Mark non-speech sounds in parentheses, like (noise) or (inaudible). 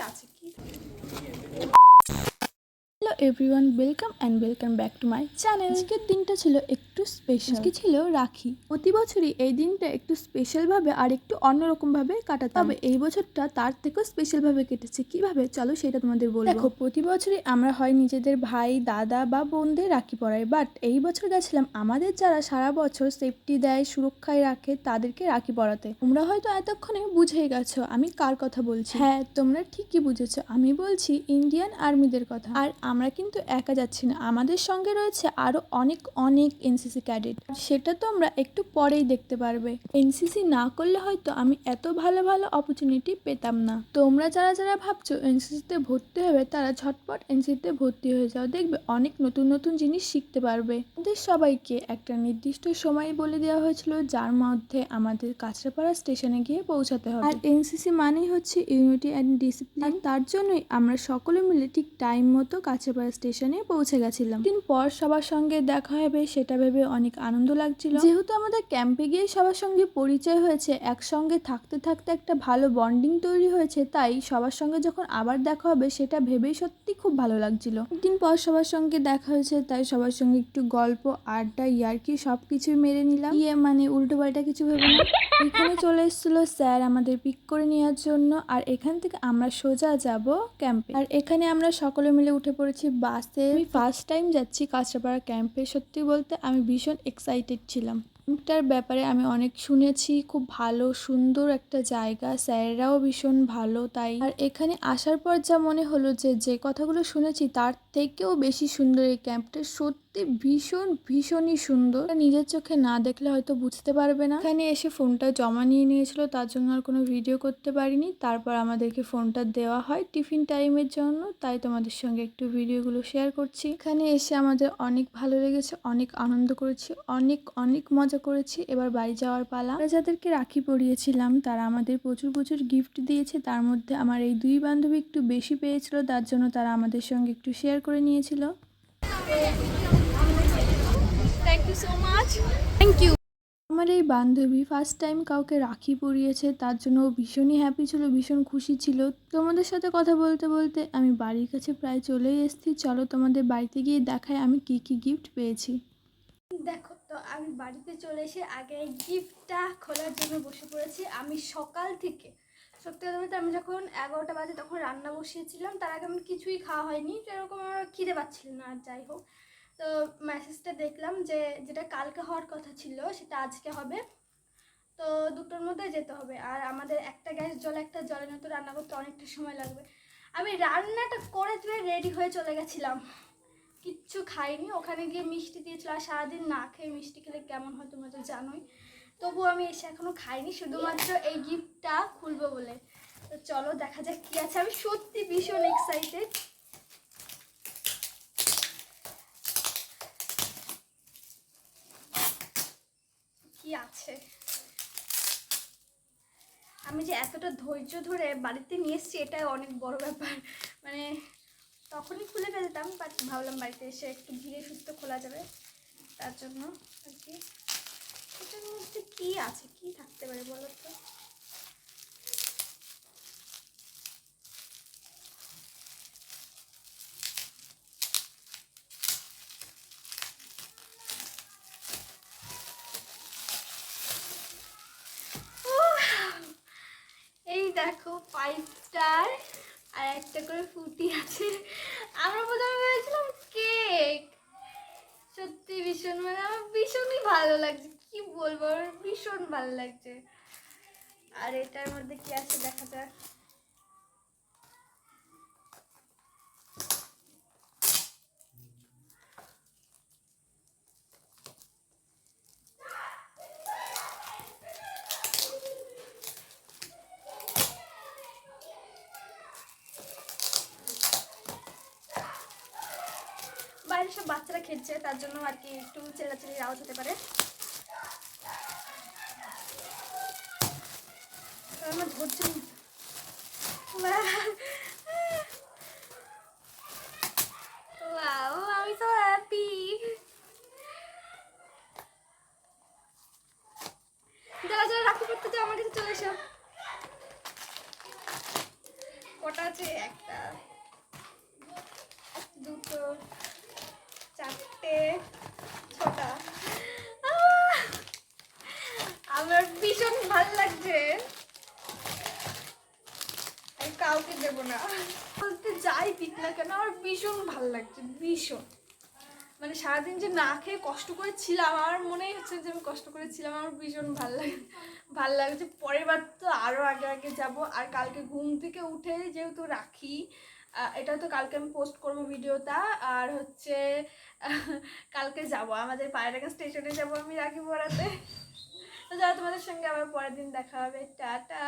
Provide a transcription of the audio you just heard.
আছে কি hello everyone welcome and welcome back to my channel আজকের দিনটা ছিল একটু স্পেশাল আজকে ছিল রাখি। প্রতি বছরই এই দিনটা একটু স্পেশালভাবে আর একটু অন্যরকমভাবে কাটাতে হবে এই বছরটা তার থেকেও স্পেশালভাবে কেটেছে। কীভাবে? চলো সেটা তোমাদের বলব। দেখো প্রতি বছরই আমরা হয় নিজেদের ভাই দাদা বা বোনদের রাখি পরাই। বাট এই বছর গেছিলাম আমাদের যারা সারা বছর সেফটি দেয় সুরক্ষায় রাখে তাদেরকে রাখি পরাতে। তোমরা হয়তো এতক্ষণে বুঝেই গেছো আমি কার কথা বলছি। হ্যাঁ তোমরা ঠিকই বুঝেছ। আমি বলছি ইন্ডিয়ান আর্মিদের কথা। আর আমরা কিন্তু একা যাচ্ছি না। আমাদের সঙ্গে রয়েছে আরও অনেক অনেক এনসিসি ক্যাডেট। সেটা তোমরা একটু পরেই দেখতে পারবে। এনসিসি না করলে হয়তো আমি এত ভালো ভালো অপরচুনিটি পেতাম না। তোমরা যারা যারা ভাবছ এনসিসিতে ভর্তি হবে, তারা ঝটপট এনসিসিতে ভর্তি হয়ে যাও। দেখবে অনেক নতুন নতুন জিনিস শিখতে পারবে। আমাদের সবাইকে একটা নির্দিষ্ট সময় বলে দেওয়া হয়েছিল, যার মধ্যে আমাদের কাঁচরাপাড়া স্টেশনে গিয়ে পৌঁছাতে হবে। আর এনসিসি মানেই হচ্ছে ইউনিটি অ্যান্ড ডিসিপ্লিন তার জন্যই আমরা সকলে মিলে ঠিক টাইম মতো কাঁচরাপাড়া স্টেশনে পৌঁছে গেছিলাম। দিন পর সবার সঙ্গে দেখা হবে, সেটা ভেবে অনেক আনন্দ লাগছিল। যেহেতু আমাদের ক্যাম্পে গিয়ে সবার সঙ্গে পরিচয় হয়েছে, একসঙ্গে থাকতে থাকতে একটা ভালো বন্ডিং তৈরি হয়েছে, তাই সবার সঙ্গে যখন আবার দেখা হবে, সেটা ভেবেই সত্যি খুব ভালো লাগছিল। দিন পর সবার সঙ্গে দেখা হয়েছে, তাই সবার সঙ্গে একটু গল্প, আড্ডা, ইয়ার্কি সব কিছু মেরে নিলাম। ইয়ে মানে উল্টো পাল্টা কিছু ভেবে না। এখানে চলে এসেছিল স্যার আমাদের পিক করে নেওয়ার জন্য, আর এখান থেকে আমরা সোজা যাব ক্যাম্পে। আর এখানে আমরা সকলে মিলে উঠে পড়েছি। বাসে আমি ফার্স্ট টাইম যাচ্ছি কাঁচরাপাড়া ক্যাম্পে সত্যি বলতে আমি ভীষণ এক্সাইটেড ছিলাম। ক্যাম্পটার ব্যাপারে আমি অনেক শুনেছি খুব ভালো সুন্দর একটা জায়গা। স্যাররাও ভীষণ ভালো তাই। আর এখানে আসার পর যা মনে হলো যে যে কথাগুলো শুনেছি তার থেকেও বেশি সুন্দর এই ক্যাম্পটা সত্যি ভীষণ, ভীষণই সুন্দর। নিজের চোখে না দেখলে হয়তো বুঝতে পারবে না। এখানে এসে ফোনটা জমা নিয়ে নিয়েছিল, তার জন্য আর কোনো ভিডিও করতে পারিনি। তারপর আমাদেরকে ফোনটা দেওয়া হয় টিফিন টাইমের জন্য, তাই তোমাদের সঙ্গে একটু ভিডিওগুলো শেয়ার করছি। এখানে এসে আমাদের অনেক ভালো লেগেছে, অনেক আনন্দ করেছি, অনেক অনেক মজা করেছি। এবার বাড়ি যাওয়ার পালা। যাদেরকে রাখি পরিয়েছিলাম, তারা আমাদের প্রচুর প্রচুর গিফট দিয়েছে। তার মধ্যে আমার এই দুই বান্ধবী একটু বেশি পেয়েছিল, তার জন্য তারা আমাদের সঙ্গে একটু শেয়ার করে নিয়েছিল। Thank you so much thank you আমার এই বান্ধবী ফার্স্ট টাইম কাউকে রাখি পরিয়েছে তার জন্য ও ভীষণই হ্যাপি ছিল ভীষণ খুশি ছিল। তোমাদের সাথে কথা বলতে বলতে আমি বাড়ির কাছে প্রায় চলেই এসেছি। চলো তোমাদের বাড়িতে গিয়ে দেখাই আমি কি কি গিফট পেয়েছি। দেখো তো আমি বাড়িতে চলে এসে আগে এই গিফটটা খোলার জন্য বসে পড়েছি। আমি সকাল থেকে সত্যি কথা বলতে আমি যখন এগারোটা বাজে তখন রান্না বসিয়েছিলাম তার আগে আমার কিছুই খাওয়া হয়নি। তো এরকম আমার খিদে পাচ্ছিল না আর যাই হোক। তো মেসেজটা দেখলাম যে, যেটা কালকে হওয়ার কথা ছিল, সেটা আজকে হবে। তো দুটোর মধ্যে যেতে হবে। আর আমাদের একটা গ্যাস জল, একটা জলের মতো রান্না করতে অনেকটা সময় লাগবে। আমি রান্নাটা করে তুলে রেডি হয়ে চলে গেছিলাম। কিচ্ছু খাইনি। ওখানে গিয়ে মিষ্টি দিয়েছিল। আর সারাদিন না খেয়ে মিষ্টি খেলে কেমন হয় তোমরা তো জানোই। তবু আমি এসে এখনও খাইনি। শুধুমাত্র এই গিফটটা খুলবো বলে। তো চলো দেখা যাক কি আছে। আমি সত্যি ভীষণ এক্সাইটেড আছে। আমি যে এতটা ধৈর্য ধরে বাড়িতে নিয়ে এসেছি এটা অনেক বড় ব্যাপার। মানে তখনই খুলে ফেলতাম বাট ভাবলাম বাড়িতে এসে একটু ধীরে সুস্থ খোলা যাবে। তার জন্য আর কি। এটার মধ্যে কী আছে? কি থাকতে পারে বলো তো উহ, এই দেখো ফাইভ স্টার আর একটা করে ফুটি আছে। আমরা প্রথমে ভেবেছিলাম কেক সত্যি ভীষণ মানে আমার ভীষণই ভালো লাগছে। কি বলব, আমার ভীষণ ভালো লাগছে। আর এটার মধ্যে কি আছে দেখা যাক। বাইরে সব বাচ্চারা খেলছে, তার জন্য আর কি একটু চেলাচেলির আওয়াজ হতে পারে। আমার ধৈর্য নেই। Wow, আমি তো হ্যাপি যারা যারা রাখি করতে চাও আমার কাছে চলে এসো কটা আছে দেবো না। বলতে যাই দিক না কেন, আমার ভীষণ ভালো লাগছে, ভীষণ। মানে সারাদিন যে না খেয়ে কষ্ট করে ছিলাম, আমার মনেই হচ্ছে যে আমি কষ্ট করে ছিলাম, আমার ভীষণ ভালো লাগে, ভালো লাগছে। পরের বার তো আরও আগে আগে যাব, আর কালকে ঘুম থেকে উঠে যেহেতু রাখি এটা তো কালকে আমি পোস্ট করব ভিডিওটা, আর হচ্ছে, (laughs) কালকে যাব। আমাদের পায়রাকা স্টেশনে যাব আমি রাখি পড়াতে তো যারা তোমাদের সঙ্গে আবার পরের দিন দেখা হবে। টাটা।